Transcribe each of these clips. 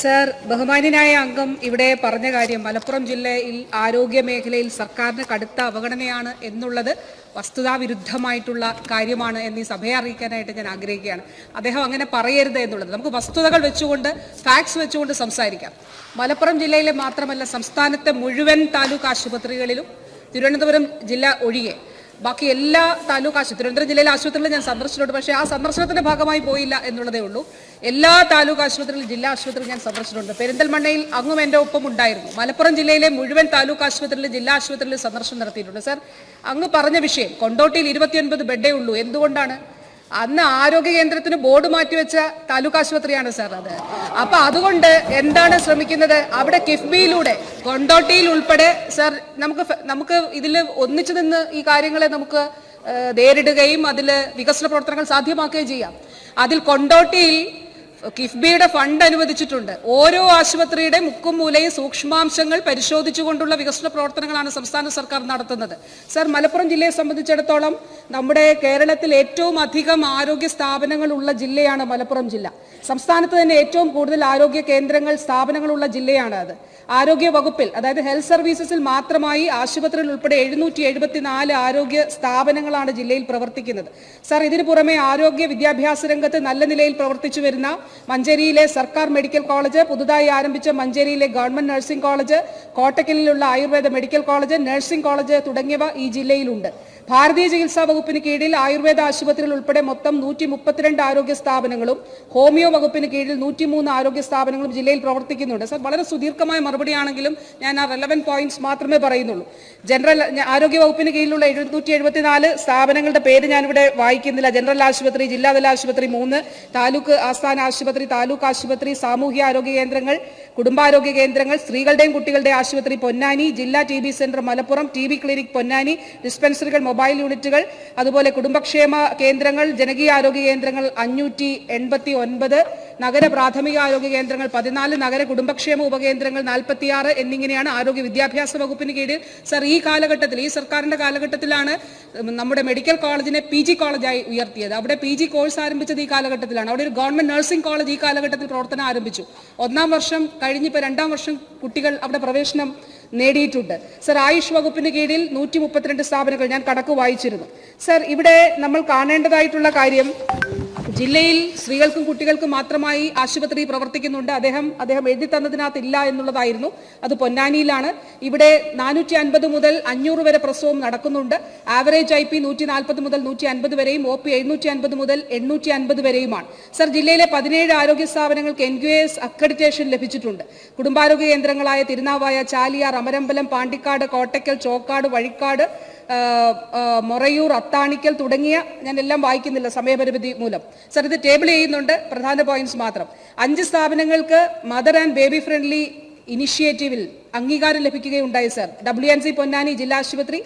Sir ബഹുമാന്യനായ അംഗം ഇവിടെ പറഞ്ഞ കാര്യം മലപ്പുറം ജില്ലയിൽ ആരോഗ്യ മേഖലയിൽ സർക്കാരിന് കടുത്ത അവഗണനയാണ് എന്നുള്ളത് വസ്തുതാവിരുദ്ധമായിട്ടുള്ള കാര്യമാണ് എന്ന് ഈ സഭയെ അറിയിക്കാനായിട്ട് ഞാൻ ആഗ്രഹിക്കുകയാണ്. അദ്ദേഹം അങ്ങനെ പറയരുത് എന്നുള്ളത്. നമുക്ക് വസ്തുതകൾ വെച്ചുകൊണ്ട് ഫാക്ട്സ് വെച്ചുകൊണ്ട് സംസാരിക്കാം. മലപ്പുറം ജില്ലയിലെ മാത്രമല്ല സംസ്ഥാനത്തെ മുഴുവൻ താലൂക്ക് ആശുപത്രികളിലും തിരുവനന്തപുരം ജില്ല ഒഴികെ ബാക്കി എല്ലാ താലൂക്ക് ആശുപത്രി തിരുവനന്തപുരം ജില്ലയിലെ ആശുപത്രികളിൽ ഞാൻ സന്ദർശിച്ചിട്ടുണ്ട് പക്ഷേ ആ സന്ദർശനത്തിന്റെ ഭാഗമായി പോയില്ല എന്നുള്ളതേ ഉള്ളൂ. എല്ലാ താലൂക്ക് ആശുപത്രികളിലും ജില്ലാ ആശുപത്രിയിൽ ഞാൻ സന്ദർശിച്ചിട്ടുണ്ട് പെരിന്തൽമണ്ണയിൽ അങ്ങും എന്റെ ഒപ്പം ഉണ്ടായിരുന്നു. മലപ്പുറം ജില്ലയിലെ മുഴുവൻ താലൂക്ക് ആശുപത്രിയിലും ജില്ലാ ആശുപത്രിയിൽ സന്ദർശനം നടത്തിയിട്ടുണ്ട്. സർ അങ്ങ് പറഞ്ഞ വിഷയം കൊണ്ടോട്ടിയിൽ ഇരുപത്തിയൊൻപത് ബെഡേ ഉള്ളൂ. എന്തുകൊണ്ടാണ്? അന്ന് ആരോഗ്യ കേന്ദ്രത്തിന് ബോർഡ് മാറ്റിവെച്ച താലൂക്ക് ആശുപത്രിയാണ് സാർ അത്. അപ്പൊ അതുകൊണ്ട് എന്താണ് ശ്രമിക്കുന്നത്? അവിടെ കിഫ്ബിയിലൂടെ കൊണ്ടോട്ടിയിൽ ഉൾപ്പെടെ സാർ നമുക്ക് നമുക്ക് ഇതിൽ ഒന്നിച്ചു നിന്ന് ഈ കാര്യങ്ങളെ നമുക്ക് നേരിടുകയും അതിൽ വികസന പ്രവർത്തനങ്ങൾ സാധ്യമാക്കുകയും ചെയ്യാം. അതിൽ കൊണ്ടോട്ടിയിൽ കിഫ്ബിയുടെ ഫണ്ട് അനുവദിച്ചിട്ടുണ്ട്. ഓരോ ആശുപത്രിയുടെ മുക്കും മൂലയും സൂക്ഷ്മാംശങ്ങൾ പരിശോധിച്ചുകൊണ്ടുള്ള വികസന പ്രവർത്തനങ്ങളാണ് സംസ്ഥാന സർക്കാർ നടത്തുന്നത്. സർ മലപ്പുറം ജില്ലയെ സംബന്ധിച്ചിടത്തോളം നമ്മുടെ കേരളത്തിൽ ഏറ്റവും അധികം ആരോഗ്യ സ്ഥാപനങ്ങൾ ഉള്ള ജില്ലയാണ് മലപ്പുറം ജില്ല. സംസ്ഥാനത്ത് തന്നെ ഏറ്റവും കൂടുതൽ ആരോഗ്യ കേന്ദ്രങ്ങൾ സ്ഥാപനങ്ങളുള്ള ജില്ലയാണ് അത്. ആരോഗ്യ വകുപ്പിൽ അതായത് ഹെൽത്ത് സർവീസസിൽ മാത്രമായി ആശുപത്രിയിൽ ഉൾപ്പെടെ എഴുന്നൂറ്റി എഴുപത്തിനാല് ആരോഗ്യ സ്ഥാപനങ്ങളാണ് ജില്ലയിൽ പ്രവർത്തിക്കുന്നത്. സാർ ഇതിനു പുറമെ ആരോഗ്യ വിദ്യാഭ്യാസ രംഗത്ത് നല്ല നിലയിൽ പ്രവർത്തിച്ചു വരുന്ന മഞ്ചേരിയിലെ സർക്കാർ മെഡിക്കൽ കോളേജ് പുതുതായി ആരംഭിച്ച മഞ്ചേരിയിലെ government nursing college കോട്ടക്കലിലുള്ള Ayurveda medical college nursing college തുടങ്ങിയവ ഈ ജില്ലയിലുണ്ട്. ഭാരതീയ ചികിത്സാ വകുപ്പിന് കീഴിൽ ആയുർവേദ ആശുപത്രികൾ ഉൾപ്പെടെ മൊത്തം നൂറ്റി മുപ്പത്തിരണ്ട് ആരോഗ്യ സ്ഥാപനങ്ങളും ഹോമിയോ വകുപ്പിന് കീഴിൽ നൂറ്റിമൂന്ന് ആരോഗ്യ സ്ഥാപനങ്ങളും ജില്ലയിൽ പ്രവർത്തിക്കുന്നുണ്ട്. സർ വളരെ സുദീർഘമായ മറുപടിയാണെങ്കിലും ഞാൻ ആ റെലവന്റ് പോയിന്റ്സ് മാത്രമേ പറയുന്നുള്ളൂ. ജനറൽ ആരോഗ്യ വകുപ്പിന് കീഴിലുള്ള എഴുന്നൂറ്റി എഴുപത്തിനാല് സ്ഥാപനങ്ങളുടെ പേര് ഞാനിവിടെ വായിക്കുന്നില്ല. ജനറൽ ആശുപത്രി ജില്ലാതല ആശുപത്രി മൂന്ന് താലൂക്ക് ആസ്ഥാന ആശുപത്രി താലൂക്ക് ആശുപത്രി സാമൂഹ്യ ആരോഗ്യ കേന്ദ്രങ്ങൾ കുടുംബാരോഗ്യ കേന്ദ്രങ്ങൾ സ്ത്രീകളുടെയും കുട്ടികളുടെയും ആശുപത്രി പൊന്നാനി ജില്ലാ T B centre Malappuram T B clinic Ponnani ഡിസ്പെൻസറികൾ mobile യൂണിറ്റുകൾ അതുപോലെ കുടുംബക്ഷേമ കേന്ദ്രങ്ങൾ ജനകീയ ആരോഗ്യ കേന്ദ്രങ്ങൾ അഞ്ഞൂറ്റി എൺപത്തി ഒൻപത് നഗര പ്രാഥമിക ആരോഗ്യ കേന്ദ്രങ്ങൾ പതിനാല് നഗര കുടുംബക്ഷേമ ഉപകേന്ദ്രങ്ങൾ നാൽപ്പത്തിയാറ് എന്നിങ്ങനെയാണ് ആരോഗ്യ വിദ്യാഭ്യാസ വകുപ്പിന് കീഴിൽ. സർ ഈ കാലഘട്ടത്തിൽ ഈ സർക്കാരിന്റെ കാലഘട്ടത്തിലാണ് നമ്മുടെ മെഡിക്കൽ കോളേജിനെ പി ജി കോളേജായി ഉയർത്തിയത്. അവിടെ പി ജി കോഴ്സ് ആരംഭിച്ചത് ഈ കാലഘട്ടത്തിലാണ്. അവിടെ ഒരു ഗവൺമെന്റ് നഴ്സിംഗ് കോളേജ് ഈ കാലഘട്ടത്തിൽ പ്രവർത്തനം ആരംഭിച്ചു. ഒന്നാം വർഷം കഴിഞ്ഞിപ്പോൾ രണ്ടാം വർഷം കുട്ടികൾ അവിടെ പ്രവേശനം നേടിയിട്ടുണ്ട്. സർ ആയുഷ് വകുപ്പിന് കീഴിൽ നൂറ്റി മുപ്പത്തിരണ്ട് സ്ഥാപനങ്ങൾ ഞാൻ കണക്ക് വായിച്ചിരുന്നു. സർ ഇവിടെ നമ്മൾ കാണേണ്ടതായിട്ടുള്ള കാര്യം ജില്ലയിൽ സ്ത്രീകൾക്കും കുട്ടികൾക്കും മാത്രമായി ആശുപത്രി പ്രവർത്തിക്കുന്നുണ്ട്. അദ്ദേഹം അദ്ദേഹം എഴുതി തന്നതിനകത്ത് ഇല്ല എന്നുള്ളതായിരുന്നു. അത് പൊന്നാനിയിലാണ്. ഇവിടെ നാനൂറ്റി അൻപത് മുതൽ അഞ്ഞൂറ് വരെ പ്രസവം നടക്കുന്നുണ്ട്. ആവറേജ് ഐ പി നൂറ്റി നാൽപ്പത് മുതൽ നൂറ്റി അൻപത് വരെയും ഒ പി എഴുന്നൂറ്റി അൻപത് മുതൽ എണ്ണൂറ്റി അൻപത് വരെയുമാണ്. സർ ജില്ലയിലെ പതിനേഴ് ആരോഗ്യ സ്ഥാപനങ്ങൾക്ക് എൻ ക്യു എസ് അക്രഡിറ്റേഷൻ ലഭിച്ചിട്ടുണ്ട്. കുടുംബാരോഗ്യ കേന്ദ്രങ്ങളായ തിരുനാവായ ചാലിയാർ അമരമ്പലം പാണ്ടിക്കാട് കോട്ടയ്ക്കൽ ചോക്കാട് വഴിക്കാട് മൊറയൂർ അത്താണിക്കൽ തുടങ്ങിയ ഞാൻ എല്ലാം വായിക്കുന്നില്ല സമയപരിമിതി മൂലം. സർ ഇത് ടേബിൾ ചെയ്യുന്നുണ്ട്. പ്രധാന പോയിന്റ്സ് മാത്രം. അഞ്ച് സ്ഥാപനങ്ങൾക്ക് മദർ ആൻഡ് ബേബി ഫ്രണ്ട്ലി ഇനിഷ്യേറ്റീവിൽ അംഗീകാരം ലഭിക്കുകയുണ്ടായി sir. W N C Ponnani ജില്ലാ ആശുപത്രി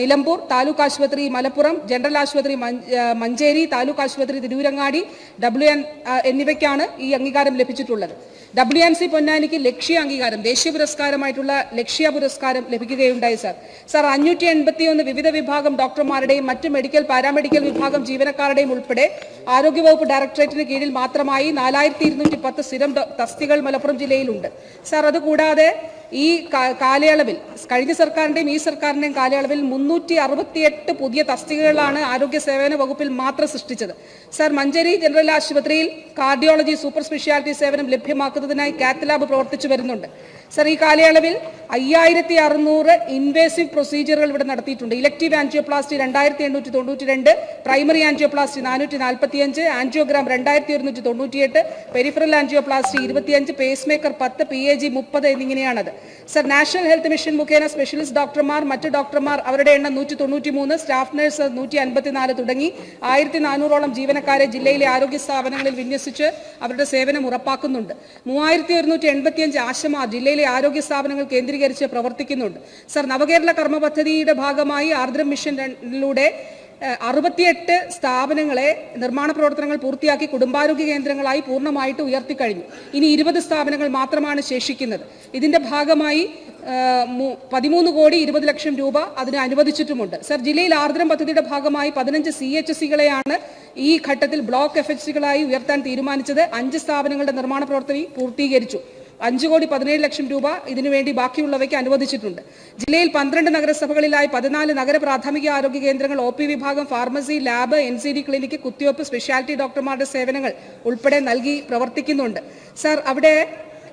നിലമ്പൂർ താലൂക്ക് ആശുപത്രി മലപ്പുറം ജനറൽ ആശുപത്രി മഞ്ചേരി താലൂക്ക് ആശുപത്രി തിരൂരങ്ങാടി ഡബ്ല്യു എൻ എന്നിവയ്ക്കാണ് ഈ അംഗീകാരം ലഭിച്ചിട്ടുള്ളത്. ഡബ്ല്യു എൻ സി പൊന്നാനിക്ക് ലക്ഷ്യ അംഗീകാരം ദേശീയ പുരസ്കാരമായിട്ടുള്ള ലക്ഷ്യ പുരസ്കാരം ലഭിക്കുകയുണ്ടായി സാർ. സാർ അഞ്ഞൂറ്റി എൺപത്തിയൊന്ന് വിവിധ വിഭാഗം ഡോക്ടർമാരുടെയും മറ്റ് മെഡിക്കൽ പാരാമെഡിക്കൽ വിഭാഗം ജീവനക്കാരുടെയും ഉൾപ്പെടെ ആരോഗ്യവകുപ്പ് ഡയറക്ടറേറ്റിന് കീഴിൽ മാത്രമായി നാലായിരത്തി ഇരുന്നൂറ്റി പത്ത് സ്ഥിരം തസ്തികൾ മലപ്പുറം ജില്ലയിലുണ്ട്. സാർ അതുകൂടാതെ ഈ കാലയളവിൽ കഴിഞ്ഞ സർക്കാരിന്റെയും ഈ സർക്കാരിന്റെയും കാലയളവിൽ മുന്നൂറ്റി അറുപത്തിയെട്ട് പുതിയ തസ്തികകളാണ് ആരോഗ്യ സേവന വകുപ്പിൽ മാത്രം സൃഷ്ടിച്ചത്. സർ മഞ്ചേരി ജനറൽ ആശുപത്രിയിൽ കാർഡിയോളജി സൂപ്പർ സ്പെഷ്യാലിറ്റി സേവനം ലഭ്യമാക്കുന്നതിനായി കാത്ത് ലാബ് പ്രവർത്തിച്ചു വരുന്നുണ്ട്. സാർ ഈ കാലയളവിൽ അയ്യായിരത്തി അറുന്നൂറ് ഇൻവേസീവ് പ്രൊസീജിയറുകൾ ഇവിടെ നടത്തിയിട്ടുണ്ട്. ഇലക്ടീവ് ആൻജിയോപ്ലാസ്റ്റി രണ്ടായിരത്തി എണ്ണൂറ്റി തൊണ്ണൂറ്റി രണ്ട് പ്രൈമറി ആൻജിയോപ്ലാസ്റ്റി നാനൂറ്റി നാൽപ്പത്തിയഞ്ച് ആൻജിയോഗ്രാം രണ്ടായിരത്തി ഒരുന്നൂറ്റി തൊണ്ണൂറ്റിയെട്ട് പെരിഫറൽ ആൻജിയോപ്ലാസ്റ്റി ഇരുപത്തിയഞ്ച് പേസ് മേക്കർ പത്ത് പി എ ജി മുപ്പത് എന്നിങ്ങനെയാണത്. സർ നാഷണൽ ഹെൽത്ത് മിഷൻ മുഖേന സ്പെഷ്യലിസ്റ്റ് ഡോക്ടർമാർ മറ്റ് ഡോക്ടർമാർ അവരുടെ എണ്ണം നൂറ്റി തൊണ്ണൂറ്റി മൂന്ന് സ്റ്റാഫ് നഴ്സ് നൂറ്റി അൻപത്തിനാല് തുടങ്ങി. ആയിരത്തി നാനൂറോളം ജീവനക്കാരെ ജില്ലയിലെ ആരോഗ്യ സ്ഥാപനങ്ങളിൽ വിന്യസിച്ച് അവരുടെ സേവനം ഉറപ്പാക്കുന്നുണ്ട്. മൂവായിരത്തി ഒരുന്നൂറ്റി എൺപത്തിയഞ്ച് ആശമാർ ജില്ലയിലെ ആരോഗ്യ സ്ഥാപനങ്ങൾ കേന്ദ്രീകരിച്ച് പ്രവർത്തിക്കുന്നുണ്ട്. സർ നവകേരള കർമ്മ പദ്ധതിയുടെ ഭാഗമായി ആർദ്രം മിഷനിലൂടെ അറുപത്തിയെട്ട് സ്ഥാപനങ്ങളെ നിർമ്മാണ പ്രവർത്തനങ്ങൾ പൂർത്തിയാക്കി കുടുംബാരോഗ്യ കേന്ദ്രങ്ങളായി പൂർണമായിട്ട് ഉയർത്തിക്കഴിഞ്ഞു ഇനി ഇരുപത് സ്ഥാപനങ്ങൾ മാത്രമാണ് ശേഷിക്കുന്നത്. ഇതിന്റെ ഭാഗമായി പതിമൂന്ന് കോടി ഇരുപത് ലക്ഷം രൂപ അതിന് അനുവദിച്ചിട്ടുമുണ്ട്. സർ ജില്ലയിൽ ആർദ്രം പദ്ധതിയുടെ ഭാഗമായി പതിനഞ്ച് സി എച്ച് സികളെയാണ് ഈ ഘട്ടത്തിൽ ബ്ലോക്ക് എഫ് എച്ച് സികളായി ഉയർത്താൻ തീരുമാനിച്ചത്. അഞ്ച് സ്ഥാപനങ്ങളുടെ നിർമ്മാണ പ്രവർത്തനം പൂർത്തീകരിച്ചു. അഞ്ച് കോടി പതിനേഴ് ലക്ഷം രൂപ ഇതിനുവേണ്ടി ബാക്കിയുള്ളവയ്ക്ക് അനുവദിച്ചിട്ടുണ്ട്. ജില്ലയിൽ പന്ത്രണ്ട് നഗരസഭകളിലായി പതിനാല് നഗര പ്രാഥമിക ആരോഗ്യ കേന്ദ്രങ്ങൾ ഒ പി വിഭാഗം pharmacy lab N C D clinic കുത്തിവയ്പ്പ് സ്പെഷ്യാലിറ്റി ഡോക്ടർമാരുടെ സേവനങ്ങൾ ഉൾപ്പെടെ നൽകി പ്രവർത്തിക്കുന്നുണ്ട്. സർ അവിടെ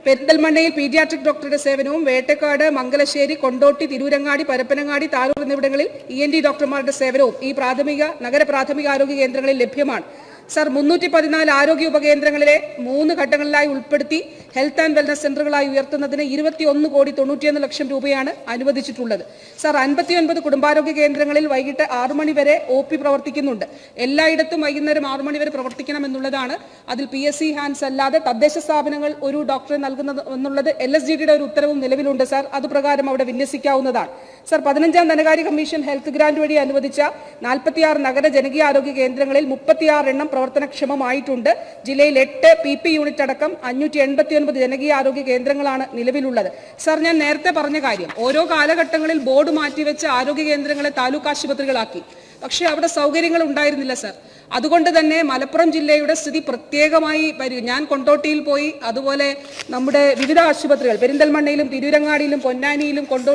പെരിന്തൽമണ്ണയിൽ പീഡിയാട്രിക് ഡോക്ടറുടെ സേവനവും വേട്ടക്കാട് മംഗലശ്ശേരി കൊണ്ടോട്ടി തിരൂരങ്ങാടി പരപ്പനങ്ങാടി താലൂർ എന്നിവിടങ്ങളിൽ ഇ എൻ ഡി ഡോക്ടർമാരുടെ സേവനവും ഈ പ്രാഥമിക നഗര പ്രാഥമിക ആരോഗ്യ കേന്ദ്രങ്ങളിൽ ലഭ്യമാണ്. സർ മുന്നൂറ്റി പതിനാല് ആരോഗ്യ ഉപകേന്ദ്രങ്ങളിലെ മൂന്ന് ഘട്ടങ്ങളിലായി ഉൾപ്പെടുത്തി ഹെൽത്ത് ആൻഡ് വെൽനസ് സെന്ററുകളായി ഉയർത്തുന്നതിന് ഇരുപത്തിയൊന്ന് കോടി തൊണ്ണൂറ്റിയൊന്ന് ലക്ഷം രൂപയാണ് അനുവദിച്ചിട്ടുള്ളത്. സർ അൻപത്തിയൊൻപത് കുടുംബാരോഗ്യ കേന്ദ്രങ്ങളിൽ വൈകിട്ട് ആറു മണി വരെ ഒ പി പ്രവർത്തിക്കുന്നുണ്ട്. എല്ലായിടത്തും വൈകുന്നേരം ആറു മണി വരെ പ്രവർത്തിക്കണം എന്നുള്ളതാണ്. അതിൽ പി എസ് സി ഹാൻഡ്സ് അല്ലാതെ തദ്ദേശ സ്ഥാപനങ്ങൾ ഒരു ഡോക്ടറെ നൽകുന്നത് എന്നുള്ളത് എൽ എസ് ജി ഡിയുടെ ഒരു ഉത്തരവും നിലവിലുണ്ട് സാർ. അതുപ്രകാരം അവിടെ വിന്യസിക്കാവുന്നതാണ്. സർ പതിനഞ്ചാം ധനകാര്യ കമ്മീഷൻ ഹെൽത്ത് ഗ്രാന്റ് വഴി അനുവദിച്ച നാൽപ്പത്തിയാറ് നഗര ജനകീയ ആരോഗ്യ കേന്ദ്രങ്ങളിൽ മുപ്പത്തിയാറ് എണ്ണം പ്രവർത്തനക്ഷമമായിട്ടുണ്ട്. ജില്ലയിൽ എട്ട് പി പി യൂണിറ്റ് അടക്കം അഞ്ഞൂറ്റി എൺപത്തി ഒൻപത് ജനകീയ ആരോഗ്യ കേന്ദ്രങ്ങളാണ് നിലവിലുള്ളത്. സർ ഞാൻ നേരത്തെ പറഞ്ഞ കാര്യം ഓരോ കാലഘട്ടങ്ങളിൽ ബോർഡ് മാറ്റിവെച്ച് ആരോഗ്യ കേന്ദ്രങ്ങളെ താലൂക്ക് ആശുപത്രികളാക്കി. പക്ഷേ അവിടെ സൗകര്യങ്ങൾ ഉണ്ടായിരുന്നില്ല സർ. അതുകൊണ്ട് തന്നെ മലപ്പുറം ജില്ലയുടെ സ്ഥിതി പ്രത്യേകമായി പരി ഞാൻ കൊണ്ടോട്ടിയിൽ പോയി അതുപോലെ നമ്മുടെ വിവിധ ആശുപത്രികൾ പെരിന്തൽമണ്ണയിലും തിരൂരങ്ങാടിയിലും പൊന്നാനിയിലും കൊണ്ടോ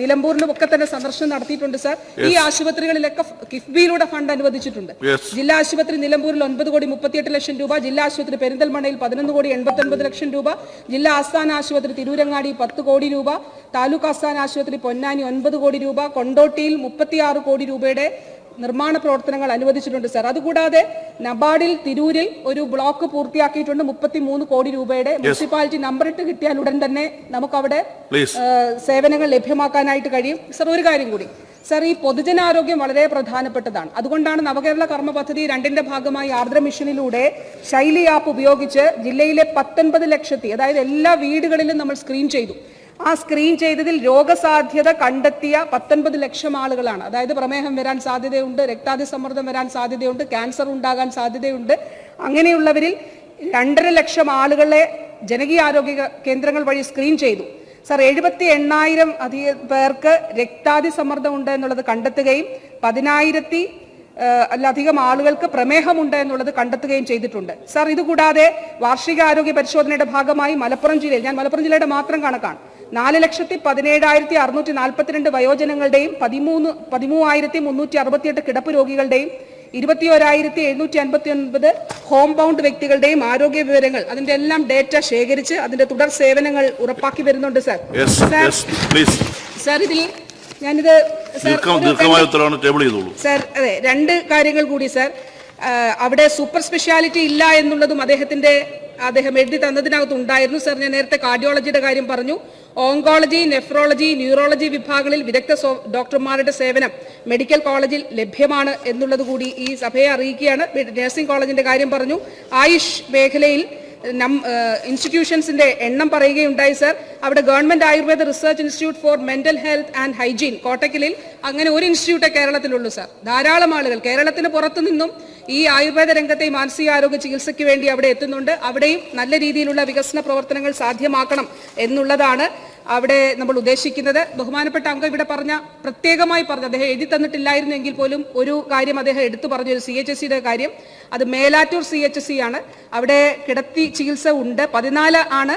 നിലമ്പൂരിലും ഒക്കെ തന്നെ സന്ദർശനം നടത്തിയിട്ടുണ്ട് സാർ. ഈ ആശുപത്രികളിലൊക്കെ കിഫ്ബിയിലൂടെ ഫണ്ട് അനുവദിച്ചിട്ടുണ്ട്. ജില്ലാ ആശുപത്രി നിലമ്പൂരിൽ ഒൻപത് കോടി മുപ്പത്തിയെട്ട് ലക്ഷം രൂപ ജില്ലാ ആശുപത്രി പെരിന്തൽമണ്ണയിൽ പതിനൊന്ന് കോടി എൺപത്തി ഒൻപത് ലക്ഷം രൂപ ജില്ലാ ആസ്ഥാന ആശുപത്രി തിരൂരങ്ങാടി പത്ത് കോടി രൂപ താലൂക്ക് ആസ്ഥാന ആശുപത്രി പൊന്നാനി ഒൻപത് കോടി രൂപ കൊണ്ടോട്ടിയിൽ മുപ്പത്തിയാറ് കോടി രൂപയുടെ നിർമ്മാണ പ്രവർത്തനങ്ങൾ അനുവദിച്ചിട്ടുണ്ട് സർ. അതുകൂടാതെ നബാർഡിൽ തിരൂരിൽ ഒരു ബ്ലോക്ക് പൂർത്തിയാക്കിയിട്ടുണ്ട് മുപ്പത്തി മൂന്ന് കോടി രൂപയുടെ മുനിസിപ്പാലിറ്റി നമ്പർ ഇട്ട് കിട്ടിയാൽ ഉടൻ തന്നെ നമുക്കവിടെ അവിടെ സേവനങ്ങൾ ലഭ്യമാക്കാനായിട്ട് കഴിയും. സർ ഒരു കാര്യം കൂടി. സർ ഈ പൊതുജനാരോഗ്യം വളരെ പ്രധാനപ്പെട്ടതാണ്. അതുകൊണ്ടാണ് നവകേരള കർമ്മ പദ്ധതി രണ്ടിന്റെ ഭാഗമായി ആർദ്ര മിഷനിലൂടെ ശൈലി ആപ്പ് ഉപയോഗിച്ച് ജില്ലയിലെ പത്തൊൻപത് ലക്ഷത്തി അതായത് എല്ലാ വീടുകളിലും നമ്മൾ സ്ക്രീൻ ചെയ്തു. ആ സ്ക്രീൻ ചെയ്തതിൽ രോഗസാധ്യത കണ്ടെത്തിയ പത്തൊൻപത് ലക്ഷം ആളുകളാണ്. അതായത് പ്രമേഹം വരാൻ സാധ്യതയുണ്ട് രക്താതിസമ്മർദ്ദം വരാൻ സാധ്യതയുണ്ട് ക്യാൻസർ ഉണ്ടാകാൻ സാധ്യതയുണ്ട്. അങ്ങനെയുള്ളവരിൽ രണ്ടര ലക്ഷം ആളുകളെ ജനകീയ ആരോഗ്യ കേന്ദ്രങ്ങൾ വഴി സ്ക്രീൻ ചെയ്തു. സർ എഴുപത്തി എണ്ണായിരം അധിക പേർക്ക് രക്താതി സമ്മർദ്ദം ഉണ്ട് എന്നുള്ളത് കണ്ടെത്തുകയും പതിനായിരത്തി അല്ലധികം ആളുകൾക്ക് പ്രമേഹമുണ്ട് എന്നുള്ളത് കണ്ടെത്തുകയും ചെയ്തിട്ടുണ്ട്. സർ ഇതുകൂടാതെ വാർഷിക ആരോഗ്യ പരിശോധനയുടെ ഭാഗമായി മലപ്പുറം ജില്ലയിൽ ഞാൻ മലപ്പുറം ജില്ലയുടെ മാത്രം കണക്കാണ്. നാല് ലക്ഷത്തി പതിനേഴായിരത്തി അറുന്നൂറ്റി നാൽപ്പത്തിരണ്ട് വയോജനങ്ങളുടെയും പതിമൂന്ന് പതിമൂവായിരത്തി മുന്നൂറ്റി അറുപത്തിയെട്ട് കിടപ്പ് രോഗികളുടെയും ഇരുപത്തിയോരായിരത്തി എഴുന്നൂറ്റി അൻപത്തി ഒൻപത് ഹോം ബൗണ്ട് വ്യക്തികളുടെയും ആരോഗ്യ വിവരങ്ങൾ. അതിന്റെ എല്ലാം ഡേറ്റ ശേഖരിച്ച് അതിന്റെ തുടർ സേവനങ്ങൾ ഉറപ്പാക്കി വരുന്നുണ്ട് സാർ. സർ ഇതിൽ ഞാനിത് സർ അതെ രണ്ട് കാര്യങ്ങൾ കൂടി സർ. അവിടെ സൂപ്പർ സ്പെഷ്യാലിറ്റി ഇല്ല എന്നുള്ളതും അദ്ദേഹത്തിന്റെ അദ്ദേഹം എഴുതി തന്നതിനകത്ത് ഉണ്ടായിരുന്നു. സർ ഞാൻ നേരത്തെ കാർഡിയോളജിയുടെ കാര്യം പറഞ്ഞു. ഓങ്കോളജി നെഫ്രോളജി ന്യൂറോളജി വിഭാഗങ്ങളിൽ വിദഗ്ധ ഡോക്ടർമാരുടെ സേവനം മെഡിക്കൽ കോളേജിൽ ലഭ്യമാണ് എന്നുള്ളത് കൂടി ഈ സഭയെ അറിയിക്കുകയാണ്. നഴ്സിംഗ് കോളേജിന്റെ കാര്യം പറഞ്ഞു. ആയുഷ് മേഖലയിൽ ഇൻസ്റ്റിറ്റ്യൂഷൻസിന്റെ എണ്ണം പറയുകയുണ്ടായി സർ. അവിടെ government Ayurveda research institute for mental health and hygiene കോട്ടക്കലിൽ അങ്ങനെ ഒരു ഇൻസ്റ്റിറ്റ്യൂട്ടേ കേരളത്തിലുള്ളൂ സർ. ധാരാളം ആളുകൾ കേരളത്തിന് പുറത്തു നിന്നും ഈ ആയുർവേദ രംഗത്തെ മാനസികാരോഗ്യ ചികിത്സയ്ക്ക് വേണ്ടി അവിടെ എത്തുന്നുണ്ട്. അവിടെയും നല്ല രീതിയിലുള്ള വികസന പ്രവർത്തനങ്ങൾ സാധ്യമാക്കണം എന്നുള്ളതാണ് അവിടെ നമ്മൾ ഉദ്ദേശിക്കുന്നത്. ബഹുമാനപ്പെട്ട അംഗം ഇവിടെ പറഞ്ഞ പ്രത്യേകമായി പറഞ്ഞു അദ്ദേഹം എഴുതി തന്നിട്ടില്ലായിരുന്നെങ്കിൽ പോലും ഒരു കാര്യം അദ്ദേഹം എടുത്തു പറഞ്ഞു ഒരു സി എച്ച് എസ് സിയുടെ കാര്യം. അത് Melattur C H S C ആണ്. അവിടെ കിടത്തി ചികിത്സ ഉണ്ട്. പതിനാല് ആണ്.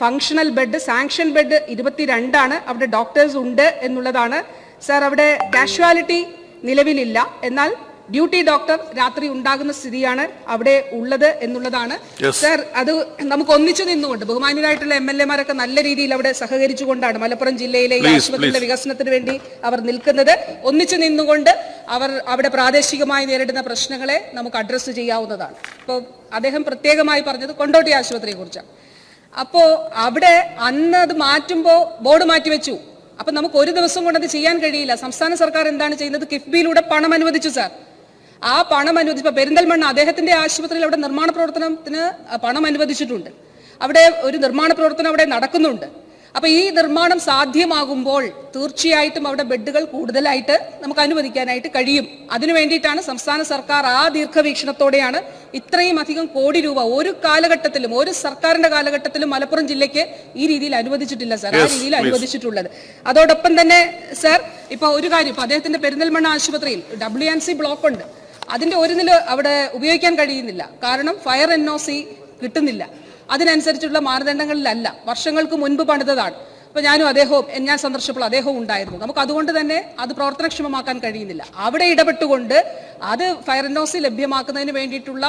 ഫങ്ഷണൽ ബെഡ് സാങ്ഷൻ ബെഡ് ഇരുപത്തിരണ്ടാണ്. അവിടെ ഡോക്ടേഴ്സ് ഉണ്ട് എന്നുള്ളതാണ്. സാർ അവിടെ കാഷ്വാലിറ്റി നിലവിലില്ല. എന്നാൽ ഡ്യൂട്ടി ഡോക്ടർ രാത്രി ഉണ്ടാകുന്ന സ്ഥിതിയാണ് അവിടെ ഉള്ളത് എന്നുള്ളതാണ്. സർ അത് നമുക്ക് ഒന്നിച്ചു നിന്നുകൊണ്ട് ബഹുമാന്യരായിട്ടുള്ള എം എൽ എമാരൊക്കെ നല്ല രീതിയിൽ അവിടെ സഹകരിച്ചുകൊണ്ടാണ് മലപ്പുറം ജില്ലയിലെ ഈ ആശുപത്രിയുടെ വികസനത്തിന് വേണ്ടി അവർ നിൽക്കുന്നത്. ഒന്നിച്ചു നിന്നുകൊണ്ട് അവർ അവിടെ പ്രാദേശികമായി നേരിടുന്ന പ്രശ്നങ്ങളെ നമുക്ക് അഡ്രസ്സ് ചെയ്യാവുന്നതാണ്. ഇപ്പോൾ അദ്ദേഹം പ്രത്യേകമായി പറഞ്ഞത് കൊണ്ടോട്ടി ആശുപത്രിയെ കുറിച്ചാണ് അപ്പോ അവിടെ അന്ന് അത് മാറ്റുമ്പോൾ ബോർഡ് മാറ്റി വെച്ചു. അപ്പൊ നമുക്ക് ഒരു ദിവസം കൊണ്ട് അത് ചെയ്യാൻ കഴിയില്ല. സംസ്ഥാന സർക്കാർ എന്താണ് ചെയ്യുന്നത്? കിഫ്ബിയിലൂടെ പണം അനുവദിച്ചു സാർ. ആ പണം അനുവദിച്ചു ഇപ്പൊ പെരിന്തൽമണ്ണ അദ്ദേഹത്തിന്റെ ആശുപത്രിയിൽ അവിടെ നിർമ്മാണ പ്രവർത്തനത്തിന് പണം അനുവദിച്ചിട്ടുണ്ട്. അവിടെ ഒരു നിർമ്മാണ പ്രവർത്തനം അവിടെ നടക്കുന്നുണ്ട്. അപ്പൊ ഈ നിർമ്മാണം സാധ്യമാകുമ്പോൾ തീർച്ചയായിട്ടും അവിടെ ബെഡുകൾ കൂടുതലായിട്ട് നമുക്ക് അനുവദിക്കാനായിട്ട് കഴിയും. അതിനു വേണ്ടിയിട്ടാണ് സംസ്ഥാന സർക്കാർ ആ ദീർഘവീക്ഷണത്തോടെയാണ് ഇത്രയും അധികം കോടി രൂപ ഒരു കാലഘട്ടത്തിലും ഒരു സർക്കാരിന്റെ കാലഘട്ടത്തിലും മലപ്പുറം ജില്ലയ്ക്ക് ഈ രീതിയിൽ അനുവദിച്ചിട്ടില്ല സാർ. ആ രീതിയിൽ അനുവദിച്ചിട്ടുള്ളത്. അതോടൊപ്പം തന്നെ സാർ ഇപ്പൊ ഒരു കാര്യം ഇപ്പൊ അദ്ദേഹത്തിന്റെ പെരിന്തൽമണ്ണ ആശുപത്രിയിൽ ഡബ്ല്യു ബ്ലോക്ക് ഉണ്ട്. അതിന്റെ ഒരു നില അവിടെ ഉപയോഗിക്കാൻ കഴിയുന്നില്ല. കാരണം ഫയർ എൻ ഒ സി കിട്ടുന്നില്ല. അതിനനുസരിച്ചുള്ള മാനദണ്ഡങ്ങളിലല്ല. വർഷങ്ങൾക്ക് മുൻപ് പണിതതാണ്. അപ്പൊ ഞാനും അദ്ദേഹവും ഞാൻ സന്ദർശിച്ചപ്പോൾ അദ്ദേഹവും ഉണ്ടായിരുന്നു. നമുക്ക് അതുകൊണ്ട് തന്നെ അത് പ്രവർത്തനക്ഷമമാക്കാൻ കഴിയുന്നില്ല. അവിടെ ഇടപെട്ടുകൊണ്ട് അത് ഫയർ എൻ ഒ സി ലഭ്യമാക്കുന്നതിന് വേണ്ടിയിട്ടുള്ള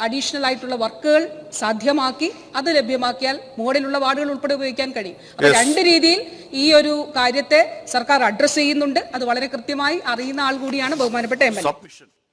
അഡീഷണൽ ആയിട്ടുള്ള വർക്കുകൾ സാധ്യമാക്കി അത് ലഭ്യമാക്കിയാൽ മുകളിലുള്ള വാർഡുകൾ ഉൾപ്പെടെ ഉപയോഗിക്കാൻ കഴിയും. അപ്പൊ രണ്ട് രീതിയിൽ ഈ ഒരു കാര്യത്തെ സർക്കാർ അഡ്രസ് ചെയ്യുന്നുണ്ട്. അത് വളരെ കൃത്യമായി അറിയുന്ന ആൾ കൂടിയാണ് ബഹുമാനപ്പെട്ട എം